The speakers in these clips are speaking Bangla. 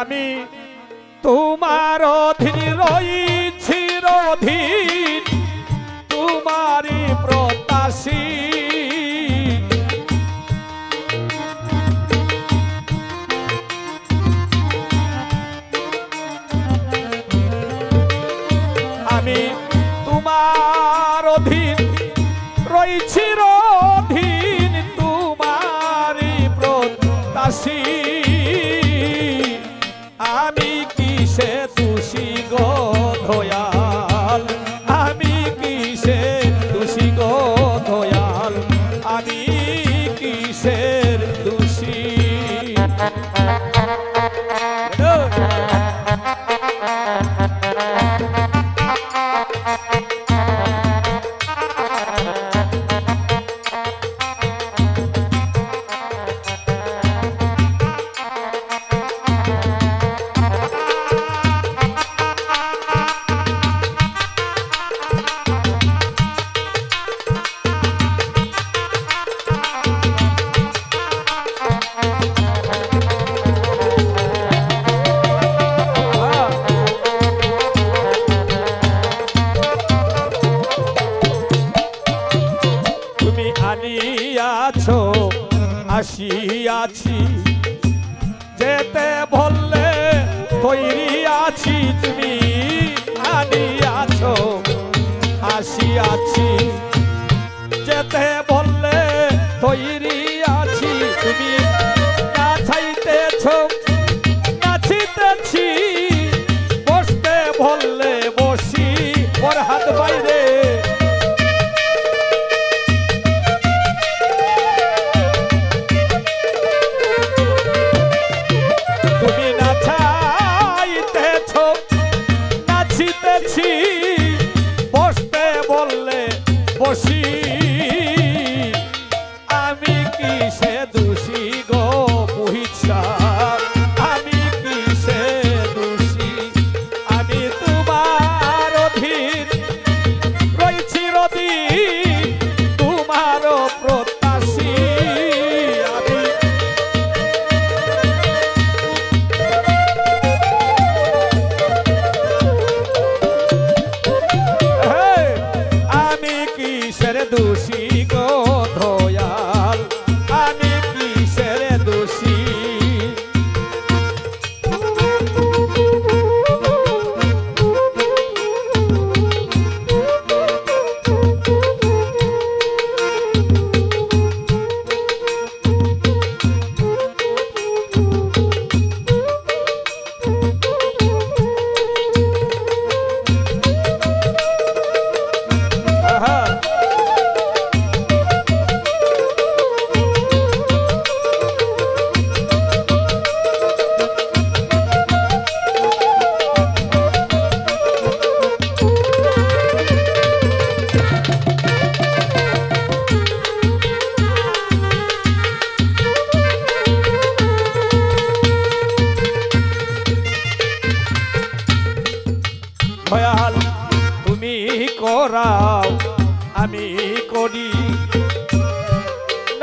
আমি তোমার অধীন রয়েছি অধীন তোমারই প্রত্যাশী। আমি তোমার অধীন রয়েছি রই আমি কিসের আসিয়াছি। যেতে বললে তৈরি আছি তুমি আনিয়াছ। আসিয়াছি।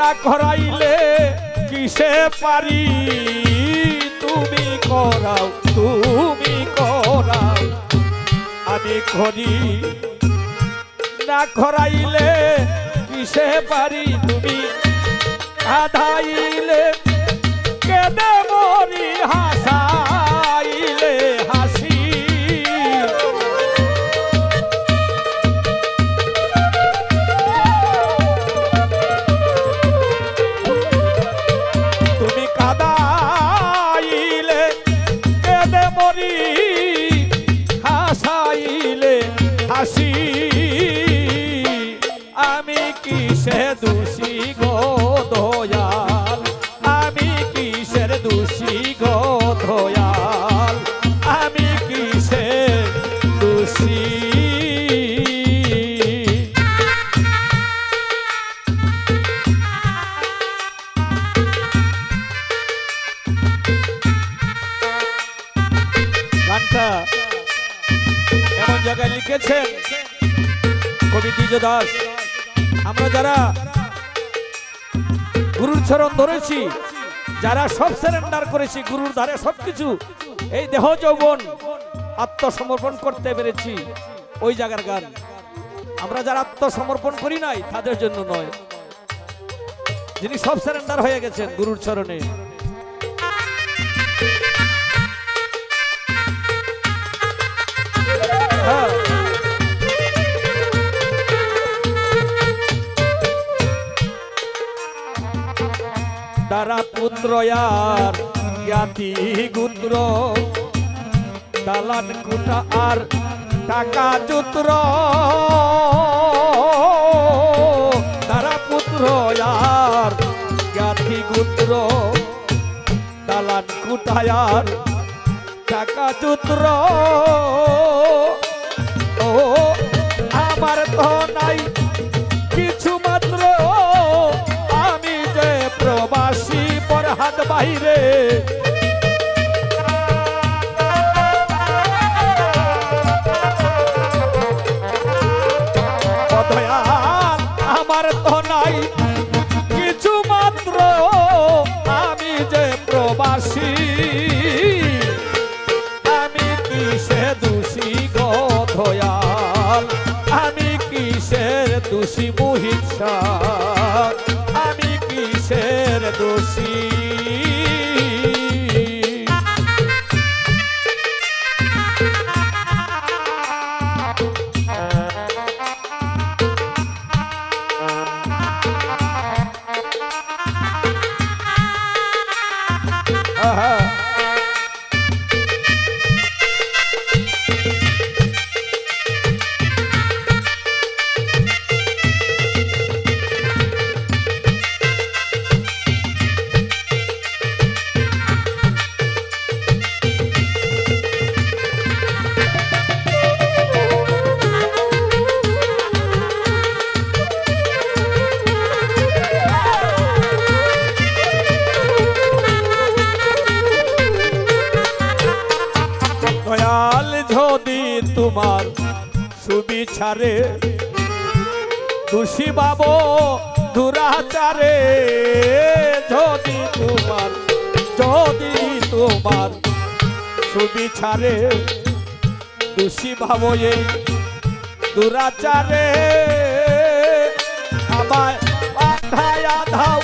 না করাইলে কিসে পারি? তুমি করাও তুমি করাও। আমি করি না করাইলে কিসে পারি? তুমি লিখেছেন কবি দ্বিজ দাস, আমরা যারা গুরুর চরণ ধরেছি, যারা সব সেরেন্ডার করেছি, গুরুর ধারে সবকিছু, এই দেহ যৌবন আত্মসমর্পণ করতে পেরেছি ওই জায়গার গান। আমরা যারা আত্মসমর্পণ করি নাই, তাদের জন্য নয়। যিনি সব সেরেন্ডার হয়ে গেছেন গুরুর চরণে। পুত্র আর জ্ঞাতি গুত্র। দালান কুটা আর টাকা চুত্র। তারা পুত্র আর জ্ঞাতি গুত্র। দালান কুটা আর টাকা চুত্র। ও, আমার তো নাই হাত দয়াল, আমার তো নাই কিছু মাত্র আমি যে প্রবাসী আমি কিসে দোষী গো দয়াল আমি কিসের দোষী মুহিংসা আমি কিসের সুবিচারে দোষী বাব দুরাচারে। যদি তোমার যদি তোমার সুবিচারে দোষী ভাব এই দুরাচারে। আমায় পাঠায়া ধাও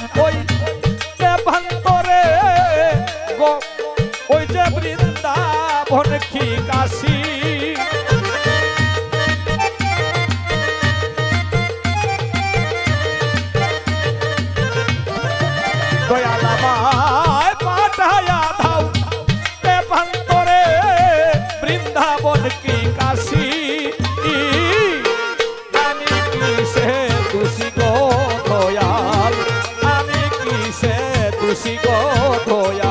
দোষী গো